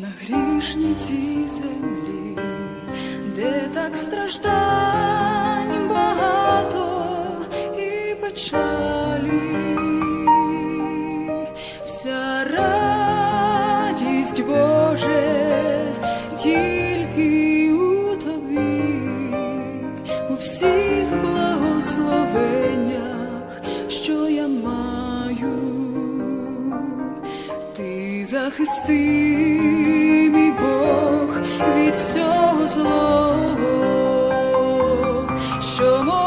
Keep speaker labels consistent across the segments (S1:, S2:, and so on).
S1: на грішній цій землі, де так страждань багато і печалі, вся радість Боже тільки у тобі, у всіх благословеннях, захисти, мій Бог, від всього злого, що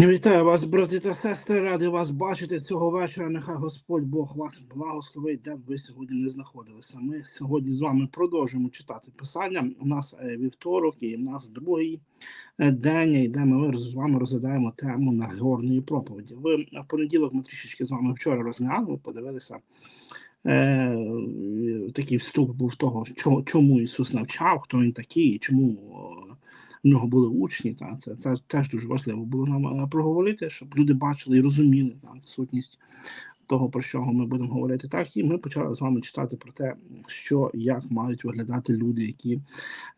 S2: Вітаю вас, брати та сестри, радий вас бачити цього вечора. Нехай Господь Бог вас благословить, де б ви сьогодні не знаходилися. Ми сьогодні з вами продовжуємо читати писання. У нас е, вівторок і у нас другий е, день, де ми з вами розглядаємо тему Нагорної проповіді. Ви в понеділок ми трішечки з вами вчора розглянули, подивилися. Е, такий вступ був того, чому Ісус навчав, хто він такий, і чому е, в нього були учні. Та, це, це теж дуже важливо було нам е, проговорити, щоб люди бачили і розуміли та, сутність того, про що ми будемо говорити. Так, і ми почали з вами читати про те, що як мають виглядати люди, які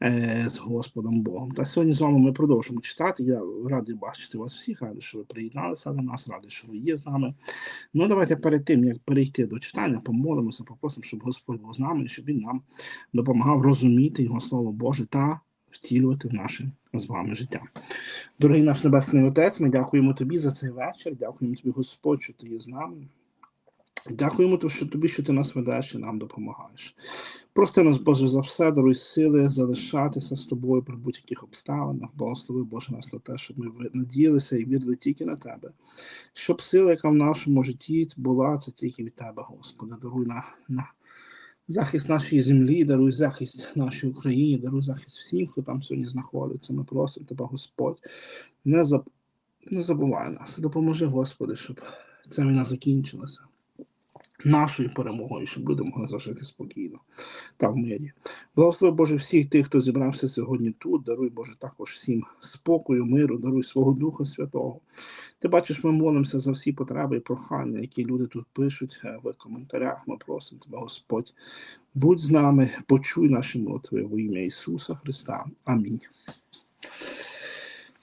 S2: е, з Господом Богом. Та сьогодні з вами ми продовжимо читати. Я радий бачити вас всіх, радий, що ви приєдналися до нас, радий, що ви є з нами. Ну, давайте перед тим, як перейти до читання, помолимося, попросимо, щоб Господь був з нами, щоб він нам допомагав розуміти Його Слово Боже та втілювати в наше з вами життя. Дорогий наш Небесний Отець, ми дякуємо тобі за цей вечір. Дякуємо тобі, Господь, що ти є з нами. Дякуємо тобі, що ти нас ведеш і нам допомагаєш. Прости нас, Боже, за все, даруй сили залишатися з тобою при будь-яких обставинах. Благослови, Боже, нас на те, щоб ми надіялися і вірили тільки на тебе. Щоб сила, яка в нашому житті була, це тільки від тебе, Господи. Даруй на, на захист нашої землі, даруй захист нашій Україні, даруй захист всім, хто там сьогодні знаходиться. Ми просимо тебе, Господь. Не, заб... забувай нас. Допоможи, Господи, щоб ця війна закінчилася нашою перемогою, щоб люди могли зажити спокійно та в мирі. Благослови Боже всіх тих, хто зібрався сьогодні тут. Даруй Боже також всім спокою, миру, даруй свого Духа Святого. Ти бачиш, ми молимося за всі потреби і прохання, які люди тут пишуть е, в коментарях. Ми просимо тебе, Господь. Будь з нами, почуй наші молитви во ім'я Ісуса Христа. Амінь.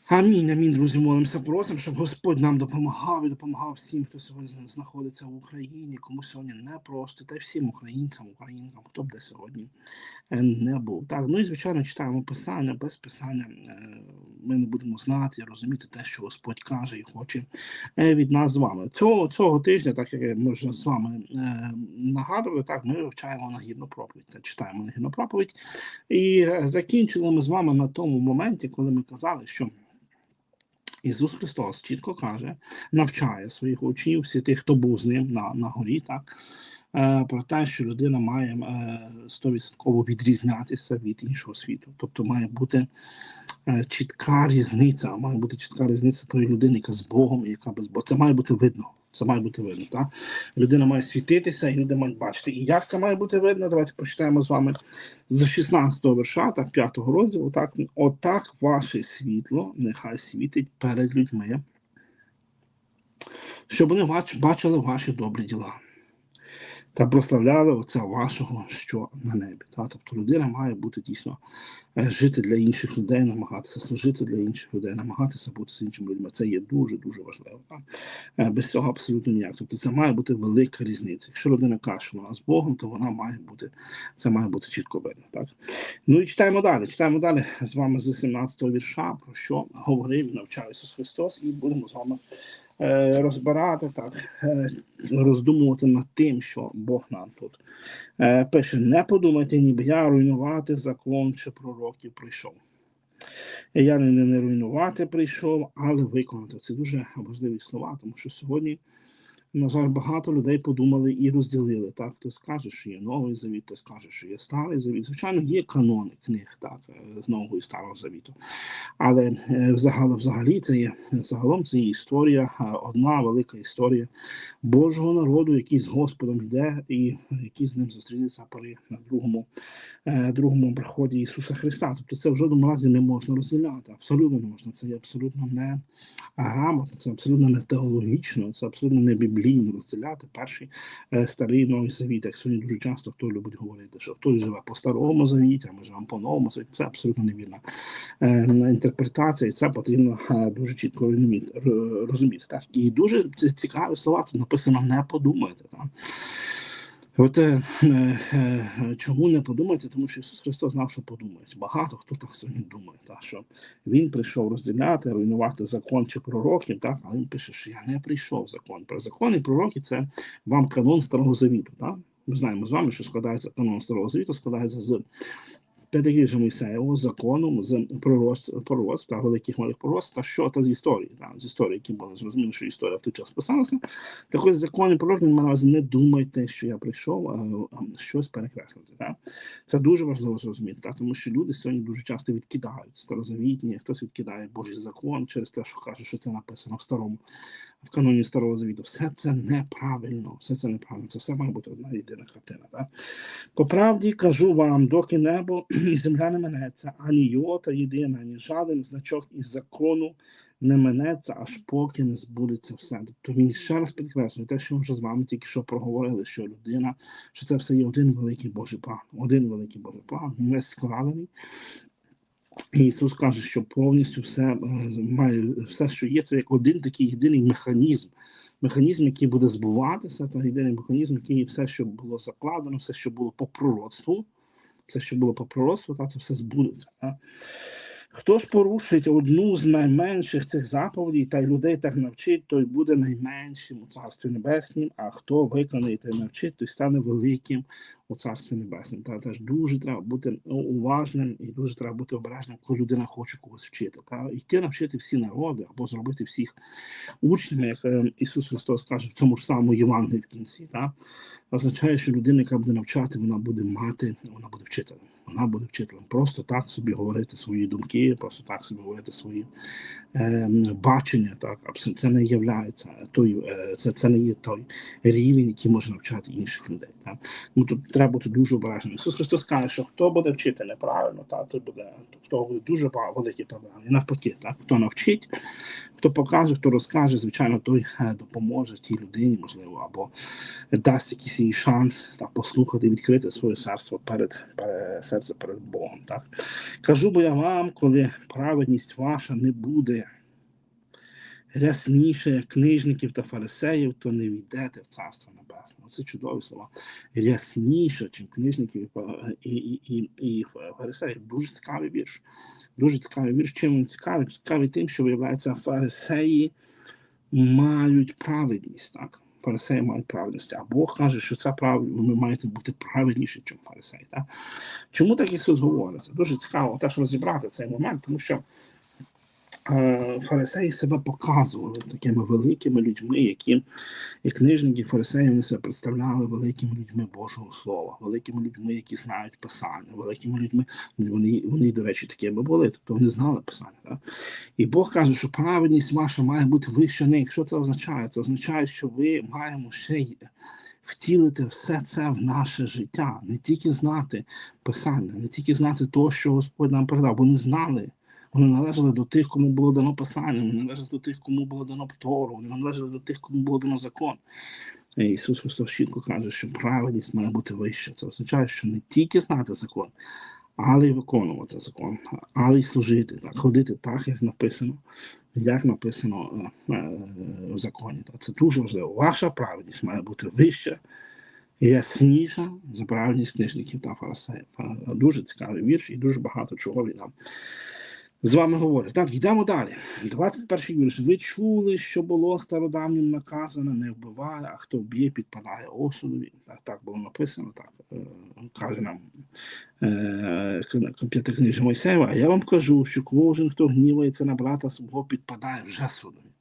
S2: Амінь, амінь, друзі, молимося, просимо, щоб Господь нам допомагав і допомагав всім, хто сьогодні знаходиться в Україні, кому сьогодні не просто, та й всім українцям, українкам, хто б де сьогодні е, не був. Так, ну і звичайно, читаємо писання, без писання е, ми не будемо знати і розуміти те, що Господь каже і хоче е, від нас з вами. Цього, цього тижня, так як ми вже з вами нагадували, так, ми вивчаємо нагірну проповідь, та читаємо нагірну проповідь. І закінчили ми з вами на тому моменті, коли ми казали, що Ісус Христос чітко каже, навчає своїх учнів, всі тих, хто був з ним на, на горі, так, е, про те, що людина має стовідсотково 100% відрізнятися від іншого світу. Тобто має бути е, чітка різниця, має бути чітка різниця тої людини, яка з Богом і яка без Бога. Це має бути видно. Це має бути видно. Так? Людина має світитися, і люди мають бачити. І як це має бути видно? Давайте прочитаємо з вами з 16 верша, так, 5 розділу. Так, отак ваше світло нехай світить перед людьми, щоб вони бачили ваші добрі діла та прославляли Отця вашого, що на небі. Та? Тобто людина має бути дійсно е, жити для інших людей, намагатися служити для інших людей, намагатися бути з іншими людьми. Це є дуже дуже важливо. Та? Е, Без цього абсолютно ніяк. Тобто це має бути велика різниця. Якщо людина каже, що вона з Богом, то вона має бути це має бути чітко видно. Так? Ну і читаємо далі. Читаємо далі з вами з 17-го вірша, про що говорив навчав Ісус Христос, і будемо з вами розбирати так, е, роздумувати над тим, що Бог нам тут е, пише: не подумайте, ніби я руйнувати закон чи пророків прийшов. Я не, не руйнувати прийшов, але виконати. Це дуже важливі слова, тому що сьогодні, на жаль, багато людей подумали і розділили. Так, хтось каже, що є новий завіт, хтось каже, що є старий завіт. Звичайно, є канони книг, так, е, з нового і старого завіту. Але е, взагалі, взагалі це є загалом це є історія, е, одна велика історія Божого народу, який з Господом йде, і який з ним зустрінеться при на другому, другому приході Ісуса Христа. Тобто це в жодному разі не можна розділяти. Абсолютно не можна. Це є абсолютно не грамотно, це абсолютно не теологічно, це абсолютно не біблійно розділяти перший е, старий новий завіт. Як сьогодні дуже часто хто любить говорити, що хтось живе по старому завіті, а ми живемо по новому завіті. Це абсолютно невірна е, інтерпретація, і це потрібно е, дуже чітко розуміти. так. І дуже цікаві слова тут написано не подумайте. Так. От е, е, чому не подумати, Тому що Ісус Христос знав, що подумають. Багато хто так сьогодні думає, так, що Він прийшов розділяти, руйнувати закон чи пророків, так, а він пише, що я не прийшов закон. Про закон і пророки це вам канон Старого Завіту. Так? Ми знаємо з вами, що складається канон Старого Завіту, складається з П'ятикріжжя Мойсеєвого, законом, з пророцтв, пророцтв, та великих малих пророцтв, та що та з історії, та, з історії, які були зрозуміло, що історія в той час писалася. Так ось закон і пророк, він має не думайте, що я прийшов, а, а щось перекреслити. Так? Це дуже важливо зрозуміти, так? тому що люди сьогодні дуже часто відкидають старозавітні, хтось відкидає Божий закон через те, що каже, що це написано в старому, в каноні Старого Завіту. Все це неправильно, все це неправильно. Це все має бути одна єдина картина. Так? По правді кажу вам, доки небо і земля не минеться, ані йота єдина, ані жаден значок із закону не минеться, аж поки не збудеться все. Тобто він ще раз підкреслює те, що ми вже з вами тільки що проговорили, що людина, що це все є один великий Божий план, один великий Божий план, він весь складений. Ісус каже, що повністю все е, має все, що є, це як один такий єдиний механізм. Механізм, який буде збуватися, та єдиний механізм, який все, що було закладено, все, що було по пророцтву, все, що було по пророцтву, та це все збудеться. Та. Хто ж порушить одну з найменших цих заповідей та й людей так навчить, той буде найменшим у Царстві Небеснім, а хто виконає та й навчить, той стане великим у Царстві Небеснім. Та теж дуже треба бути ну, уважним і дуже треба бути обережним, коли людина хоче когось вчити. Та йти навчити всі народи або зробити всіх учнями, як е, Ісус Христос каже в цьому ж самому Євангелії в кінці. Та означає, що людина, яка буде навчати, вона буде мати, вона буде вчителем. Вона буде вчителем. Просто так собі говорити свої думки, просто так собі говорити свої бачення. Так, абсолютно це не являється той, е, це, це не є той рівень, який може навчати інших людей. Так. Ну тут треба бути дуже обережним. Ісус Христос каже, що хто буде вчити неправильно, так, то буде то буде дуже великі проблеми. І навпаки, так, хто навчить, хто покаже, хто розкаже, звичайно, той е, допоможе тій людині, можливо, або дасть якийсь їй шанс так, послухати, відкрити своє серце перед серце перед Богом. Так. Кажу бо я вам, коли праведність ваша не буде рясніше, книжників та фарисеїв, то не війдете в царство небесне. Це чудові слова. Рясніше, чим книжників і, і, і, і, фарисеїв. Дуже цікавий вірш. Дуже цікавий вірш. Чим він цікавий? Цікавий тим, що виявляється, фарисеї мають праведність. Так? Фарисеї мають праведність. А Бог каже, що це прав... ви маєте бути праведніші, ніж фарисеї. Так? Чому так Ісус говорить? Це дуже цікаво теж розібрати цей момент, тому що фарисеї себе показували такими великими людьми, які і книжники, і фарисеї вони себе представляли великими людьми Божого Слова, великими людьми, які знають Писання, великими людьми. Вони, вони до речі, такими були, тобто вони знали Писання. Так? І Бог каже, що праведність ваша має бути вища них. Що це означає? Це означає, що ви маємо ще й втілити все це в наше життя, не тільки знати Писання, не тільки знати то, що Господь нам передав, бо не знали. Вони належали до тих, кому було дано Писання, вони належали до тих, кому було дано Тору, вони належали до тих, кому було дано закон. Ісус Христос чітко каже, що праведність має бути вища. Це означає, що не тільки знати закон, але й виконувати закон, але й служити, так, ходити так, як написано, як написано е, е, в законі. Так, Це дуже важливо. Ваша праведність має бути вища і ясніша за праведність книжників та фарисеїв. Та, Дуже цікавий вірш і дуже багато чого він з вами говорить. Так, йдемо далі. 21 вірш. Ви чули, що було стародавнім наказано, не вбиває, а хто вб'є, підпадає осудові. Так, так було написано, так е, каже нам п'ятикнижі п'ятикнижа Мойсеєва. А я вам кажу, що кожен, хто гнівається на брата свого, підпадає вже судові.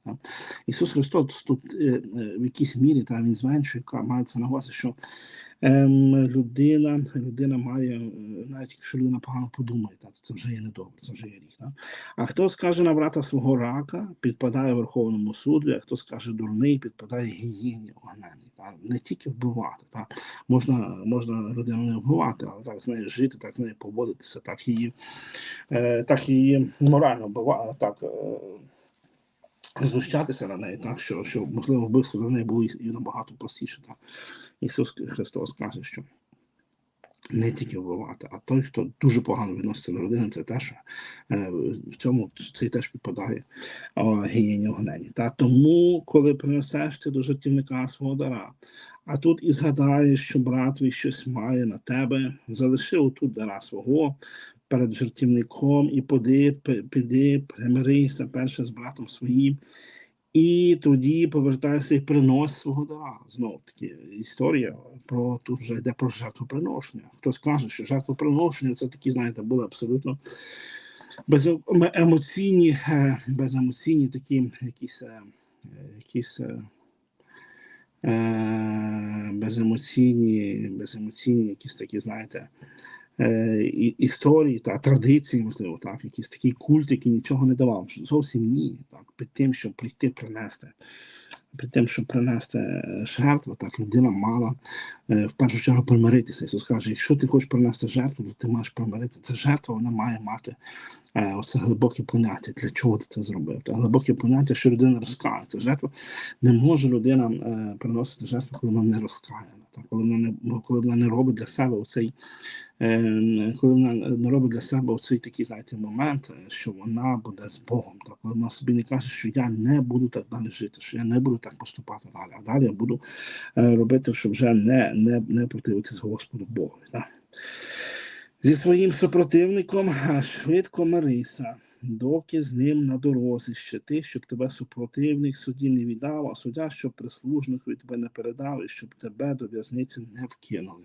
S2: Ісус Христос тут е, е, в якійсь мірі та він зменшує, мається на увазі, що ем, людина, людина має, е, навіть якщо людина погано подумає, так, це вже є недобре, це вже є рік. А хто скаже на брата свого рака, підпадає Верховному суду, а хто скаже дурний, підпадає гієні огненній. Так? Не тільки вбивати. Так? Можна, можна людину не вбивати, але так з нею жити, так з нею поводитися, так її, так її морально вбивати, так. Знущатися на неї, так що, що можливо вбивство для неї було і, набагато простіше. Так. Ісус Христос каже, що не тільки вбивати, а той, хто дуже погано відноситься до людини, це теж е, в цьому цей теж підпадає гієні огнені. Та тому, коли принесеш ти до жертівника свого дара, а тут і згадаєш, що брат твій щось має на тебе, залиши отут дара свого перед жертівником і поди, піди, примирися перше з братом своїм. І тоді повертайся і принось свого дара. Знову таки історія про тут вже йде про жертвоприношення. Хтось каже, що жертвоприношення це такі, знаєте, були абсолютно беземоційні, беземоційні такі якісь е, якісь е, беземоційні, беземоційні, якісь такі, знаєте, е, історії та традиції, можливо, так, якийсь такий культ, який нічого не давав. Зовсім ні. Так, під тим, щоб прийти принести. Під тим, щоб принести жертву, так людина мала е, в першу чергу примиритися. Ісус каже, якщо ти хочеш принести жертву, то ти маєш примиритися. Ця жертва вона має мати е, оце глибоке поняття. Для чого ти це зробив? Та глибоке поняття, що людина розкається. Жертва не може людина е, приносити жертву, коли вона не розкаяна. Коли вона не коли вона не робить для себе оцей, е, коли вона не робить для себе оцей такий, знаєте, момент, що вона буде з Богом. Так, коли вона собі не каже, що я не буду так далі жити, що я не буду так поступати далі, а далі я буду е, робити, щоб вже не не, не противитись Господу Богу. Так. Зі своїм супротивником швидко мирися доки з ним на дорозі ще ти, щоб тебе супротивник суді не віддав, а суддя, щоб прислужникові тебе не передав, і щоб тебе до в'язниці не вкинули.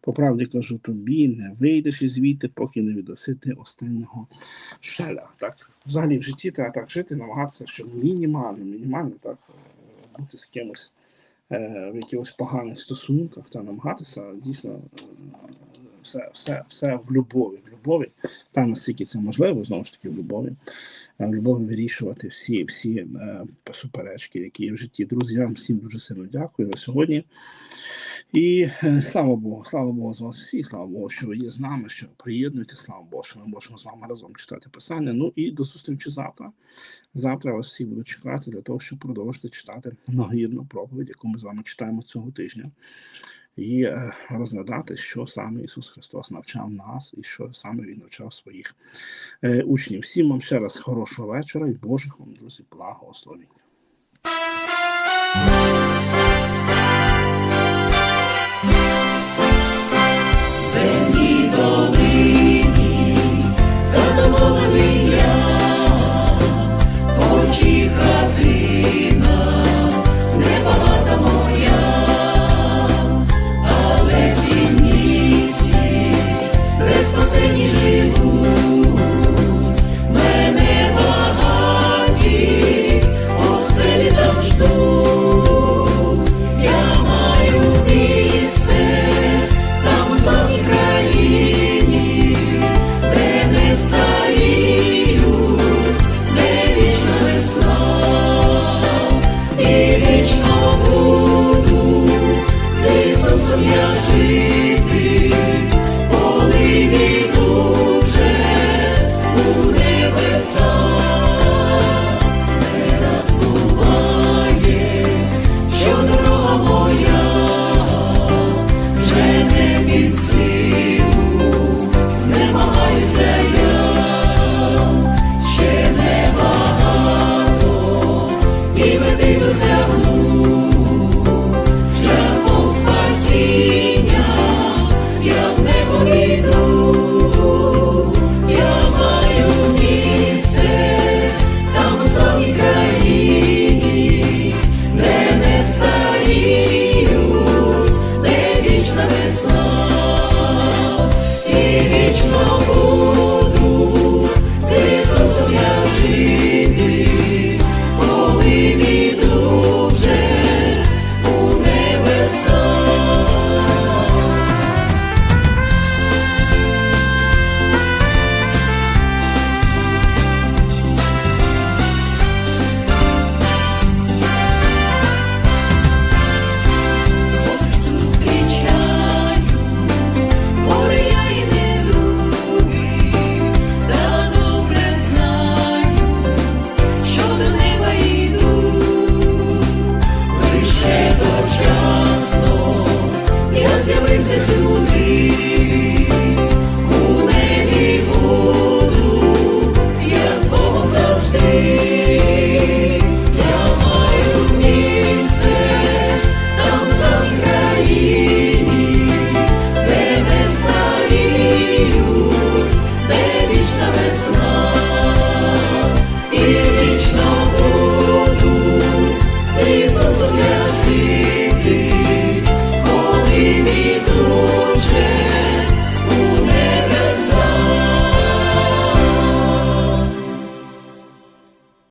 S2: По правді кажу тобі, не вийдеш із звідти, поки не віддаси ти останнього шеля. Так, взагалі в житті треба так жити, намагатися, щоб мінімально, мінімально так е, бути з кимось в якихось поганих стосунках та намагатися дійсно е, все все, все в любові. В любові, та наскільки це можливо, знову ж таки, в любові, в любові вирішувати всі всі е, суперечки, які є в житті. Друзі, я вам всім дуже сильно дякую сьогодні. І е, слава Богу, слава Богу з вас всіх, слава Богу, що ви є з нами, що приєднуєте, слава Богу, що ми можемо з вами разом читати писання. Ну і до зустрічі завтра. Завтра вас всіх буду чекати для того, щоб продовжити читати нагірну проповідь, яку ми з вами читаємо цього тижня і е, розглядати, що саме Ісус Христос навчав нас, і що саме Він навчав своїх е, учнів. Всім вам ще раз хорошого вечора і Божих вам, друзі, благословень.